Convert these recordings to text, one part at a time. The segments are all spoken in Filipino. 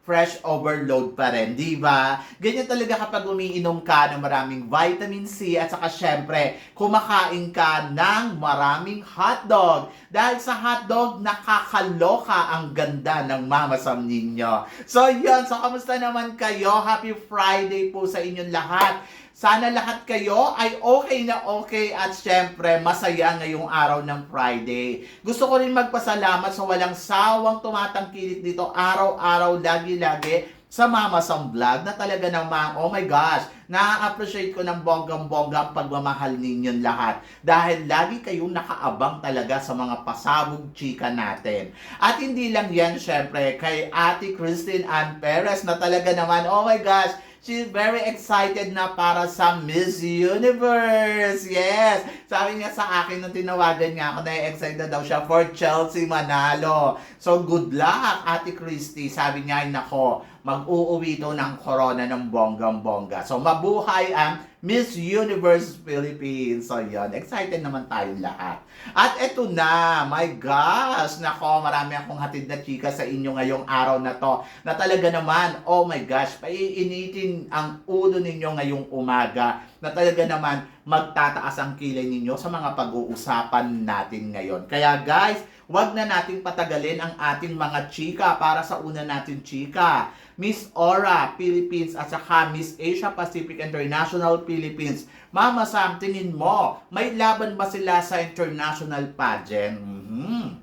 fresh overload pa rin, di ba? Ganyan talaga kapag umiinom ka ng maraming vitamin C at saka syempre, kumakain ka ng maraming hotdog. Dahil sa hotdog, nakakaloka ang ganda ng mamasam ninyo. So yun, so kamusta naman kayo? Happy Friday po sa inyong lahat. Sana lahat kayo ay okay na okay at syempre masaya ngayong araw ng Friday. Gusto ko rin magpasalamat sa walang sawang tumatangkilik dito araw-araw, lagi-lagi sa Mama Sam Vlog na talaga namang, oh my gosh, na-appreciate ko ng bonggang-bongga ang pagmamahal ninyong lahat. Dahil lagi kayong nakaabang talaga sa mga pasabog chika natin. At hindi lang yan, syempre, kay Ate Christine Ann Perez na talaga naman, oh my gosh, She's very excited na para sa Miss Universe. Yes! Sabi niya sa akin nung tinawagan niya ako na excited daw siya for Chelsea Manalo. So good luck, Ate Christy. Sabi niya, nako, mag-uuwi to ng corona ng bonggang-bongga. So mabuhay ang Miss Universe Philippines. So yun, excited naman tayong lahat. At eto na, my gosh, nako, marami akong hatid na chika sa inyo ngayong araw na to. Na talaga naman, oh my gosh, paiinitin ang ulo ninyo ngayong umaga. Na talaga naman, magtataas ang kilay ninyo sa mga pag-uusapan natin ngayon. Kaya guys, wag na nating patagalin ang ating mga chika para sa una natin chika. Miss Aura Philippines at saka Miss Asia Pacific International Philippines. Mama Sam, tingin mo, may laban ba sila sa international pageant? Mhm.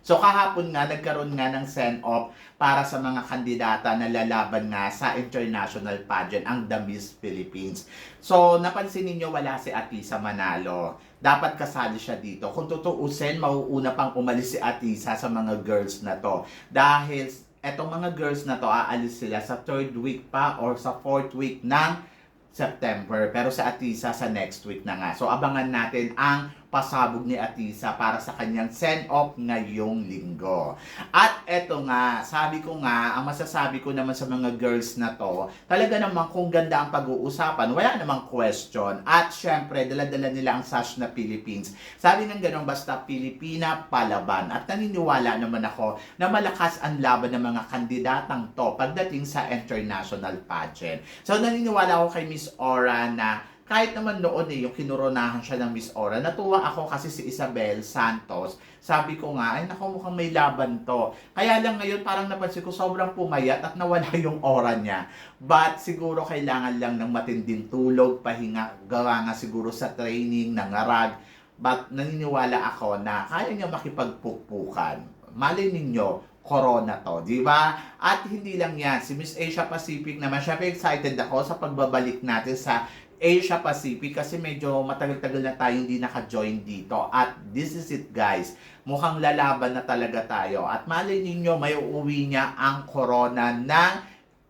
So kahapon nga, nagkaroon nga ng send-off para sa mga kandidata na lalaban nga sa international pageant, ang The Miss Philippines. So napansin ninyo wala si Atisa Manalo. Dapat kasali siya dito. Kung tutuusin, mauuna pang umalis si Atisa sa mga girls na to. Dahil etong mga girls na to, aalis sila sa third week pa or sa fourth week ng September. Pero sa Atisa sa next week na nga. So abangan natin ang pasabog ni Atisa para sa kanyang send-off ngayong linggo. At eto nga, sabi ko nga, ang masasabi ko naman sa mga girls na to, talaga naman kung ganda ang pag-uusapan, wala namang question. At syempre, dala-dala nila ang sash na Philippines. Sabi ng ganun, basta Pilipina, palaban. At naniniwala naman ako na malakas ang laban ng mga kandidatang to pagdating sa international pageant. So naniniwala ako kay Miss Ora na kahit naman noon eh, yung kinoronahan siya ng Miss Ora, natuwa ako kasi si Isabel Santos, sabi ko nga, ay naku mukhang may laban to. Kaya lang ngayon parang napansin ko sobrang pumayat at nawala yung aura niya. But siguro kailangan lang ng matinding tulog, pahinga, gawa nga siguro sa training, nangarag. But naniniwala ako na kaya niya makipagpukpukan. Malay ninyo, corona to, di ba? At hindi lang yan, si Miss Asia Pacific naman, syempre excited ako sa pagbabalik natin sa Asia Pacific kasi medyo matagal-tagal na tayo hindi naka-join dito. At this is it guys. Mukhang lalaban na talaga tayo. At malay ninyo, may uuwi niya ang corona ng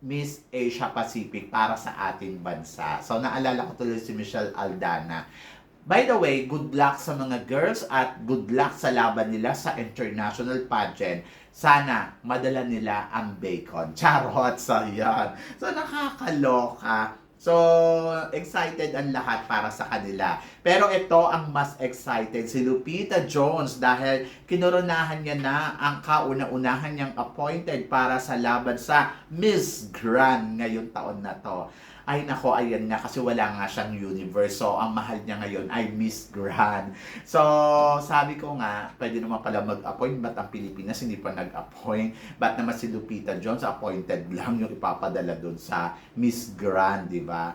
Miss Asia Pacific para sa ating bansa. So naalala ko tuloy si Michelle Aldana. By the way, good luck sa mga girls at good luck sa laban nila sa international pageant. Sana madala nila ang bacon. Charot! So, yan. So, nakakaloka. So, excited ang lahat para sa kanila. Pero ito ang mas excited, si Lupita Jones dahil kinoronahan niya na ang kauna-unahan niyang appointed para sa laban sa Miss Grand ngayong taon na to. Ay nako, ayan nga kasi wala nga siyang universe. So, ang mahal niya ngayon ay Miss Grand. So, sabi ko nga, pwede naman pala mag-appoint. Ba't ang Pilipinas hindi pa nag-appoint? Ba't naman si Lupita Jones appointed lang yung ipapadala doon sa Miss Grand, di ba?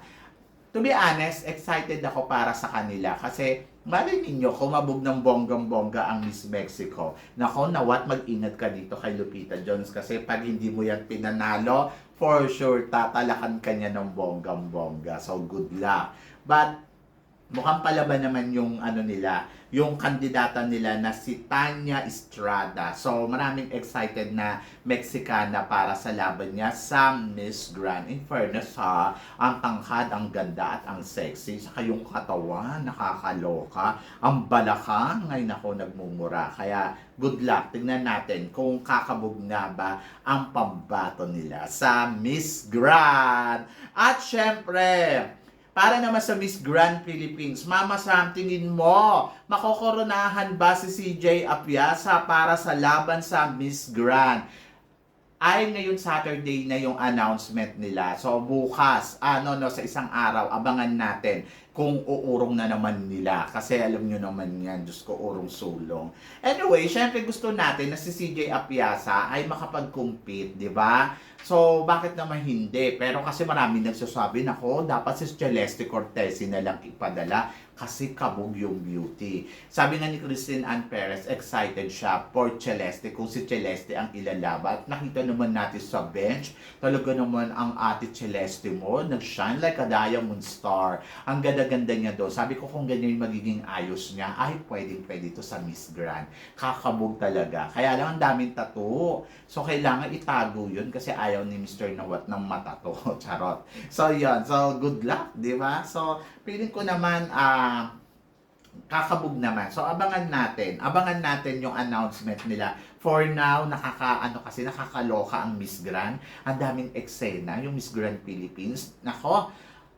To be honest, excited ako para sa kanila kasi Malay ninyo, kumabog ng bonggang-bongga ang Miss Mexico. Nako, nawat mag-ingat ka dito kay Lupita Jones kasi pag hindi mo yan pinanalo, for sure, tatalakan ka niya ng bonggang-bongga. So, good luck. But, mukhang palaban naman yung ano nila, yung kandidata nila na si Tanya Estrada. So, maraming excited na Mexicana para sa laban niya sa Miss Grand. In fairness ha, ang tangkad, ang ganda at ang sexy. Saka yung katawan, nakakaloka. Ang balakang, ngayon ako nagmumura. Kaya, good luck. Tingnan natin kung kakabog nga ba ang pambato nila sa Miss Grand. At syempre, para naman sa Miss Grand Philippines, Mama Sam, tingin mo, makokoronahan ba si CJ Apiasa para sa laban sa Miss Grand? Ay ngayon Saturday na yung announcement nila. So bukas, ano no, sa isang araw, abangan natin kung uurong na naman nila. Kasi alam nyo naman yan, Diyos ko, urong sulong. Anyway, syempre gusto natin na si CJ Apiasa ay makapag-compete, di ba? So, bakit naman hindi? Pero kasi marami nagsasabi, nako, dapat si Celeste Cortesi na lang ipadala kasi kabog yung beauty. Sabi nga ni Christine Ann Perez, excited siya for Celeste kung si Celeste ang ilalaban. At nakita naman natin sa bench, talaga naman ang ate Celeste mo, nag-shine like a diamond star. Ang ganda-ganda niya doon. Sabi ko kung ganyan yung magiging ayos niya, ay pwedeng pwede to sa Miss Grand. Kakabog talaga. Kaya lang ang daming tattoo. So kailangan itago yun kasi ayaw ni Mr. Nawat ng mata to. Charot. So yun. So good luck, di ba? So feeling ko naman, ah, kakabog naman. So abangan natin. Abangan natin yung announcement nila. For now, nakaka ano kasi nakakaloka ang Miss Grand. Ang daming eksena yung Miss Grand Philippines. Nako,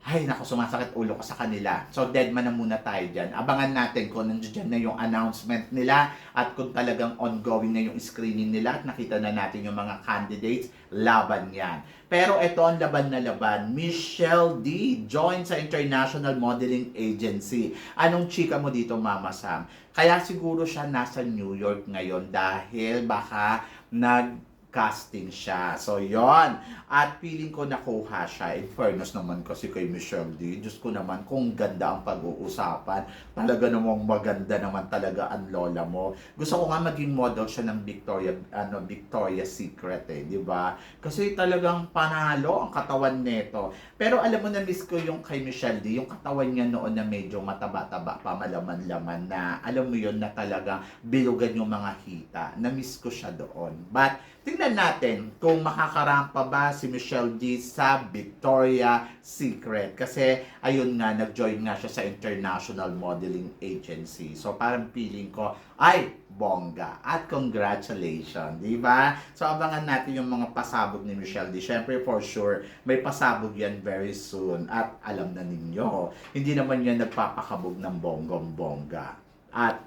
ay, nako, sumasakit ulo ko sa kanila. So, dead man na muna tayo dyan. Abangan natin kung nandiyan na yung announcement nila at kung talagang ongoing na yung screening nila at nakita na natin yung mga candidates, laban yan. Pero ito ang laban na laban. Michelle D. join sa International Modeling Agency. Anong chika mo dito, Mama Sam? Kaya siguro siya nasa New York ngayon dahil baka nag casting siya. So, yon At feeling ko nakuha siya. In fairness naman kasi kay Michelle D. Diyos ko naman, kung ganda ang pag-uusapan. Talaga namang maganda naman talaga ang lola mo. Gusto ko nga maging model siya ng Victoria, ano, Victoria's Secret eh, di ba? Kasi talagang panalo ang katawan nito. Pero alam mo na miss ko yung kay Michelle D, yung katawan niya noon na medyo mataba-taba pa, malaman-laman na alam mo yun na talaga bilugan yung mga hita. Na-miss ko siya doon. But tingnan natin kung makakarampa ba si Michelle D sa Victoria Secret. Kasi ayun nga, nag-join nga siya sa International Modeling Agency. So parang feeling ko, ay, bongga. At congratulations, di ba? So abangan natin yung mga pasabog ni Michelle D. Siyempre, for sure, may pasabog yan very soon. At alam na ninyo, hindi naman yan nagpapakabog ng bonggong-bongga. At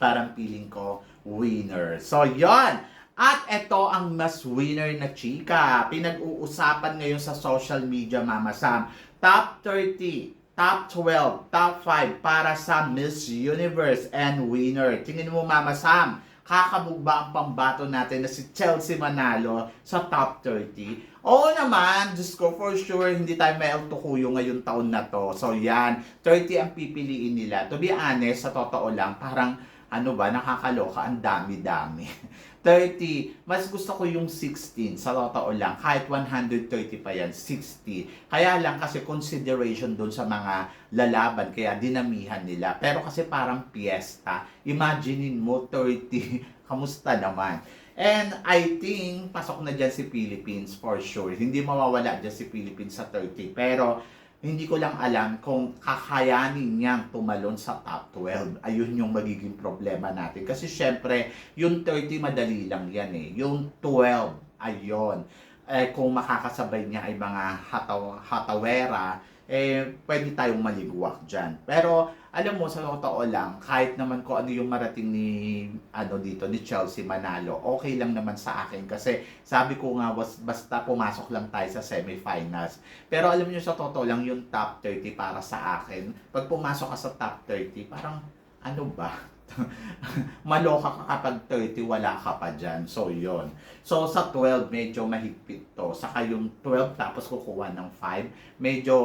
parang feeling ko, winner. So, yon at ito ang mas winner na chika. Pinag-uusapan ngayon sa social media, Mama Sam. Top 30, top 12, top 5 para sa Miss Universe and winner. Tingin mo, Mama Sam, kakabog ang pambato natin na si Chelsea Manalo sa top 30? Oo naman, Diyos ko, for sure, hindi tayo may tukuyo ngayong taon na to. So yan, 30 ang pipiliin nila. To be honest, sa totoo lang, parang ano ba, nakakaloka, ang dami-dami. 30, mas gusto ko yung 16, sa totoo lang, kahit 130 pa yan, 60. Kaya lang kasi consideration doon sa mga lalaban, kaya dinamihan nila. Pero kasi parang piyesta, imaginein mo 30, kamusta naman? And I think, pasok na dyan si Philippines for sure. Hindi mawawala dyan si Philippines sa 30. Pero, hindi ko lang alam kung kakayanin niyang tumalon sa top 12. Ayun yung magiging problema natin. Kasi syempre, yung 30 madali lang yan eh. Yung 12, ayun. Eh, kung makakasabay niya ay mga hataw, hatawera, eh, pwede tayong maligwak dyan. Pero, alam mo, sa totoo lang, kahit naman ko ano yung marating ni, ano dito, ni Chelsea Manalo, okay lang naman sa akin. Kasi, sabi ko nga, was, basta pumasok lang tayo sa semifinals. Pero alam niyo sa totoo lang, yung top 30 para sa akin, pag pumasok ka sa top 30, parang, ano ba? Maloka ka kapag 30, wala ka pa dyan. So, yon So, sa 12, medyo mahigpit to. Saka yung 12, tapos kukuha ng 5, medyo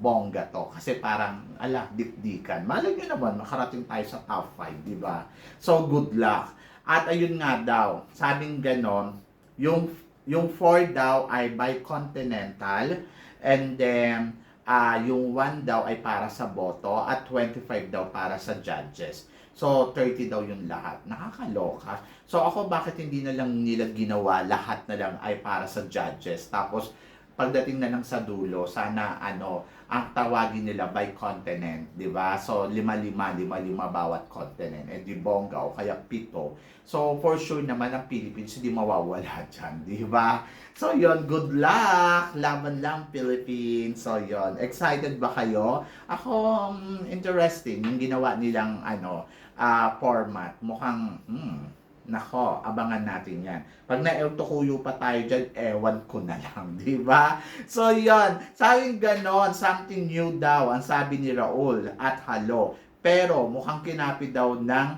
bongga to. Kasi parang, ala, dikdikan. Malay nyo naman, makarating tayo sa top 5, di ba? So, good luck. At ayun nga daw, sabing ganon, yung, yung 4 daw ay bicontinental, and then, ah yung 1 daw ay para sa boto at 25 daw para sa judges. So, 30 daw yung lahat. Nakakaloka. So, ako bakit hindi na lang nila ginawa lahat na lang ay para sa judges. Tapos, pagdating na lang sa dulo, sana ano, ang tawagin nila by continent, di ba? So, lima-lima, lima-lima bawat continent. Eh, di bongga o kaya pito. So, for sure naman ang Philippines hindi mawawala dyan, di ba? So, yon good luck! Laban lang, Philippines! So, yon excited ba kayo? Ako, mm, interesting yung ginawa nilang ano, ah, format. Mukhang, hmm, Nako, abangan natin yan. Pag na-eltokuyo pa tayo dyan, ewan ko na lang, di ba? So, yon Sabi ganon, something new daw, ang sabi ni Raul at halo. Pero, mukhang kinapi daw ng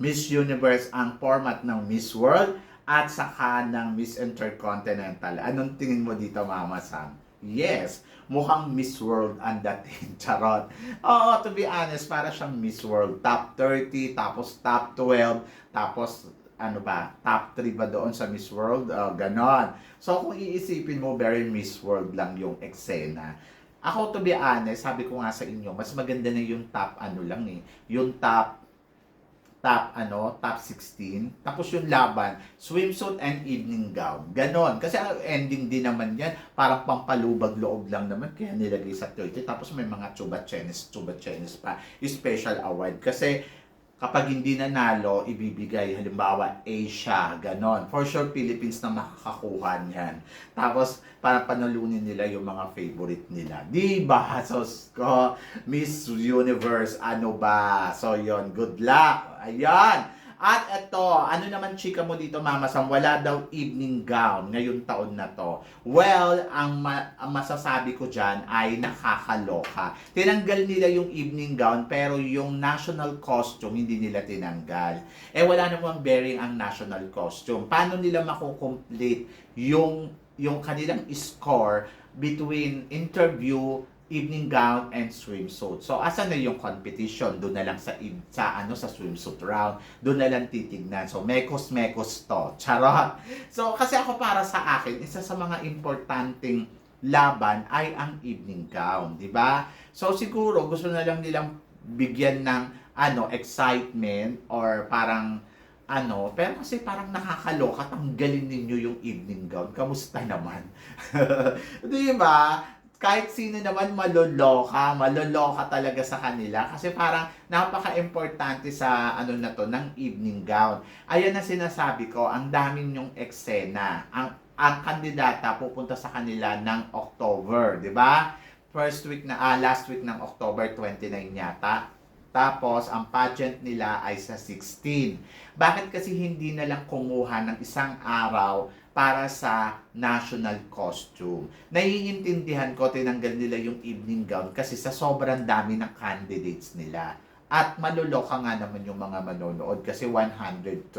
Miss Universe ang format ng Miss World at saka ng Miss Intercontinental. Anong tingin mo dito, Mama Sam? Yes, mukhang Miss World ang dating. Charot. Oo, to be honest, para siyang Miss World. Top 30, tapos top 12, tapos ano ba, top 3 ba doon sa Miss World? Oh, ganon. So, kung iisipin mo, very Miss World lang yung eksena. Ako, to be honest, sabi ko nga sa inyo, mas maganda na yung top ano lang eh. Yung top top ano, top 16. Tapos yung laban, swimsuit and evening gown. Ganon. Kasi ending din naman yan, parang pampalubag loob lang naman. Kaya nilagay sa 30. Tapos may mga chuba chenis, chuba chenis pa. Special award. Kasi kapag hindi nanalo, ibibigay halimbawa Asia, ganon. For sure, Philippines na makakakuha niyan. Tapos, para panalunin nila yung mga favorite nila. Di ba? So, ko, Miss Universe, ano ba? So, yon good luck. Ayan. At ito, ano naman chika mo dito, Mama Sam? Wala daw evening gown ngayong taon na to. Well, ang, ma- ang masasabi ko dyan ay nakakaloka. Tinanggal nila yung evening gown, pero yung national costume, hindi nila tinanggal. Eh, wala namang bearing ang national costume. Paano nila makukomplete yung, yung kanilang score between interview, evening gown and swimsuit. So asan na yung competition? Doon na lang sa sa ano sa swimsuit round. Doon na lang titignan. So mekos mekos to. Charot. So kasi ako para sa akin, isa sa mga importanteng laban ay ang evening gown, di ba? So siguro gusto na lang nilang bigyan ng ano excitement or parang ano, pero kasi parang nakakaloka, tanggalin ninyo yung evening gown. Kamusta naman? di ba? Kahit sino naman maloloka, maloloka talaga sa kanila kasi parang napaka-importante sa ano na to ng evening gown. Ayan na sinasabi ko, ang daming yung eksena. Ang ang kandidata pupunta sa kanila ng October, 'di ba? First week na ah, last week ng October 29 yata. Tapos, ang pageant nila ay sa 16. Bakit kasi hindi na lang kumuha ng isang araw para sa national costume? Naiintindihan ko, tinanggal nila yung evening gown kasi sa sobrang dami ng candidates nila. At maluloka nga naman yung mga manonood kasi 130.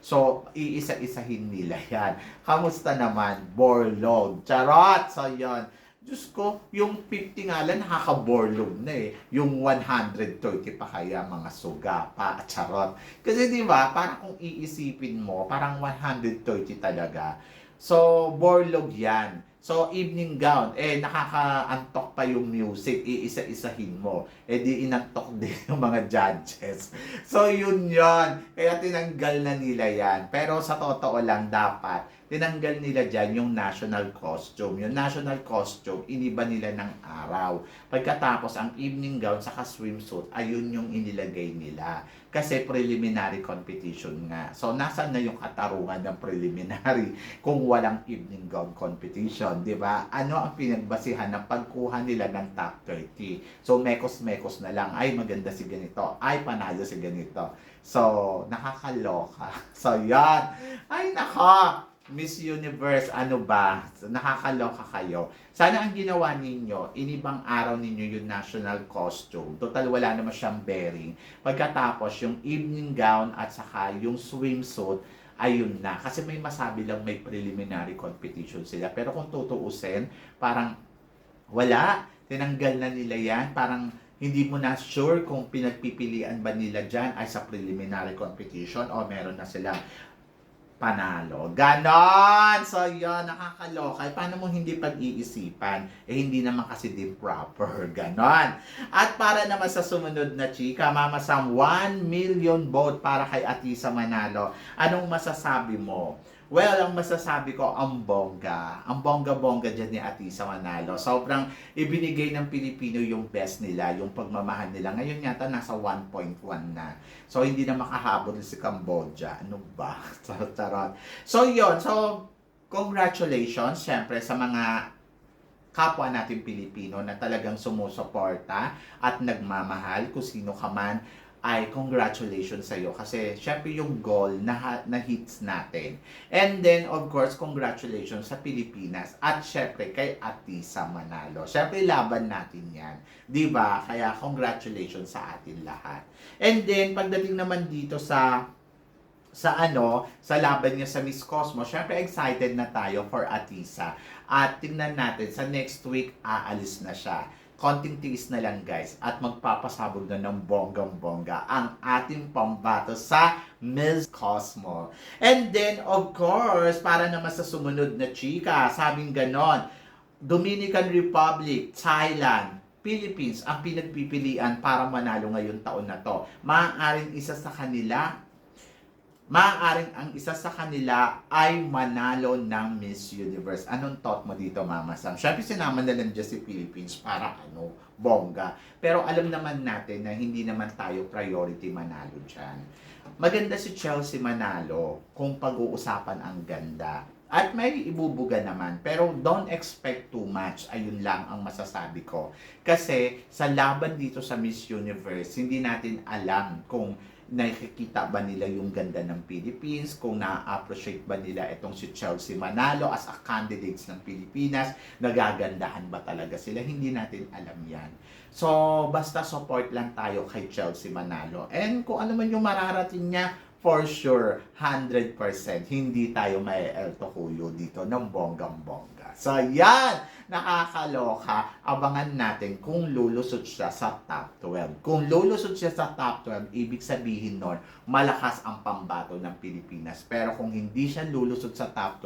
So, iisa-isahin nila yan. Kamusta naman? Borlog. Charot! So, yon Diyos ko, yung 50 nga lang, nakakaborlog na eh. Yung 130 pa kaya mga suga pa, charot. Kasi di ba, parang kung iisipin mo, parang 130 talaga. So, borlog yan. So, evening gown, eh, nakakaantok pa yung music, iisa-isahin mo. Eh, di inantok din yung mga judges. So, yun yon Kaya tinanggal na nila yan. Pero sa totoo lang, dapat, tinanggal nila dyan yung national costume. Yung national costume, iniba nila ng araw. Pagkatapos, ang evening gown saka swimsuit, ayun yung inilagay nila. Kasi preliminary competition nga. So, nasan na yung katarungan ng preliminary kung walang evening gown competition, di ba? Ano ang pinagbasihan ng pagkuha nila ng top 30? So, mekos-mekos na lang. Ay, maganda si ganito. Ay, panalo si ganito. So, nakakaloka. So, yan. Ay, naka. Miss Universe, ano ba? Nakakaloka kayo. Sana ang ginawa ninyo, inibang araw ninyo yung national costume. Total, wala naman siyang bearing. Pagkatapos, yung evening gown at saka yung swimsuit, ayun na. Kasi may masabi lang may preliminary competition sila. Pero kung tutuusin, parang wala. Tinanggal na nila yan. Parang hindi mo na sure kung pinagpipilian ba nila dyan ay sa preliminary competition o meron na silang panalo. Ganon! So, yun, nakakaloka. Eh, Paano mo hindi pag-iisipan? Eh, hindi naman kasi din proper. Ganon. At para naman sa sumunod na chika, Mama Sam, 1 million vote para kay Atisa Manalo. Anong masasabi mo? Well, ang masasabi ko, ang bongga. Ang bongga-bongga dyan ni Atisa Manalo. Sobrang ibinigay ng Pilipino yung best nila, yung pagmamahal nila. Ngayon yata nasa 1.1 na. So, hindi na makahabol si Cambodia. Ano ba? Charot-charot. So, yon So, congratulations, syempre, sa mga kapwa natin Pilipino na talagang sumusuporta at nagmamahal kung sino ka man ay congratulations sa iyo kasi syempre yung goal na, na hits natin. And then of course congratulations sa Pilipinas at syempre kay Atisa Manalo. Syempre laban natin 'yan. 'Di ba? Kaya congratulations sa atin lahat. And then pagdating naman dito sa sa ano, sa laban niya sa Miss Cosmo, syempre excited na tayo for Atisa. At tingnan natin, sa next week, aalis na siya. Konting tiis na lang guys at magpapasabog na ng bonggang-bongga ang ating pambato sa Miss Cosmo. And then, of course, para naman sa sumunod na chika, sabing ganon, Dominican Republic, Thailand, Philippines ang pinagpipilian para manalo ngayon taon na to. Maaaring isa sa kanila maaaring ang isa sa kanila ay manalo ng Miss Universe. Anong thought mo dito, Mama Sam? Siyempre, sinama na lang dyan si Philippines para ano, bongga. Pero alam naman natin na hindi naman tayo priority manalo dyan. Maganda si Chelsea manalo kung pag-uusapan ang ganda. At may ibubuga naman. Pero don't expect too much. Ayun lang ang masasabi ko. Kasi sa laban dito sa Miss Universe, hindi natin alam kung nakikita ba nila yung ganda ng Philippines, kung na-appreciate ba nila itong si Chelsea Manalo as a candidates ng Pilipinas, nagagandahan ba talaga sila, hindi natin alam yan. So, basta support lang tayo kay Chelsea Manalo. And kung ano man yung mararating niya, for sure, 100% hindi tayo may El Tocuyo dito ng bonggang-bongga. So, yan! Nakakaloka. Abangan natin kung lulusot siya sa top 12. Kung lulusot siya sa top 12, ibig sabihin nun, malakas ang pambato ng Pilipinas. Pero kung hindi siya lulusot sa top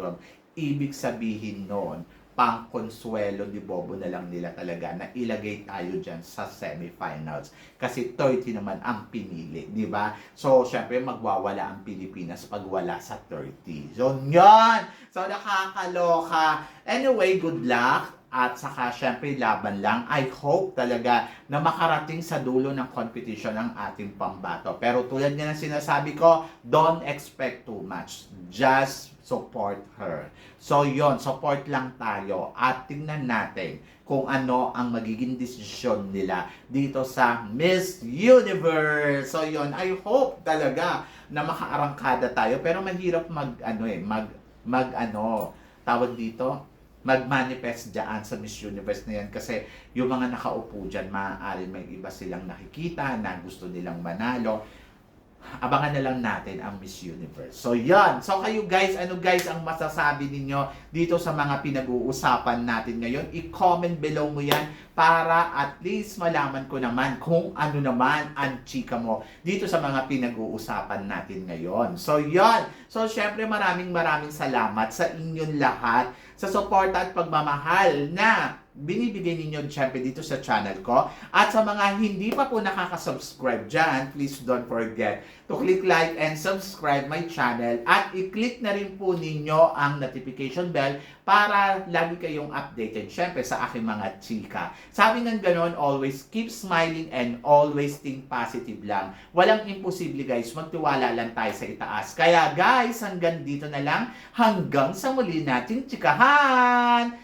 12, ibig sabihin nun, pang consuelo di Bobo na lang nila talaga na ilagay tayo dyan sa semifinals. Kasi 30 naman ang pinili, di ba? So, syempre, magwawala ang Pilipinas pag wala sa 30. So, yan! So, nakakaloka. Anyway, good luck. At saka, syempre, laban lang. I hope talaga na makarating sa dulo ng competition ang ating pambato. Pero tulad nga ng sinasabi ko, don't expect too much. Just support her. So, yon support lang tayo. At tingnan natin kung ano ang magiging desisyon nila dito sa Miss Universe. So, yon I hope talaga na makaarangkada tayo. Pero mahirap mag, ano eh, mag, mag, ano, tawag dito, mag-manifest dyan sa Miss Universe na yan kasi yung mga nakaupo dyan, maaari may iba silang nakikita na gusto nilang manalo. Abangan na lang natin ang Miss Universe. So, yan. So, kayo guys, ano guys ang masasabi ninyo dito sa mga pinag-uusapan natin ngayon? I-comment below mo yan para at least malaman ko naman kung ano naman ang chika mo dito sa mga pinag-uusapan natin ngayon. So, yan. So, syempre maraming maraming salamat sa inyong lahat sa suporta at pagmamahal na binibigay ninyo syempre dito sa channel ko. At sa mga hindi pa po nakaka-subscribe dyan, please don't forget to click like and subscribe my channel at i-click na rin po ninyo ang notification bell para lagi kayong updated syempre sa aking mga chika. Sabi ng ganon, always keep smiling and always think positive lang. Walang imposible guys, magtiwala lang tayo sa itaas. Kaya guys, hanggang dito na lang, hanggang sa muli nating chikahan!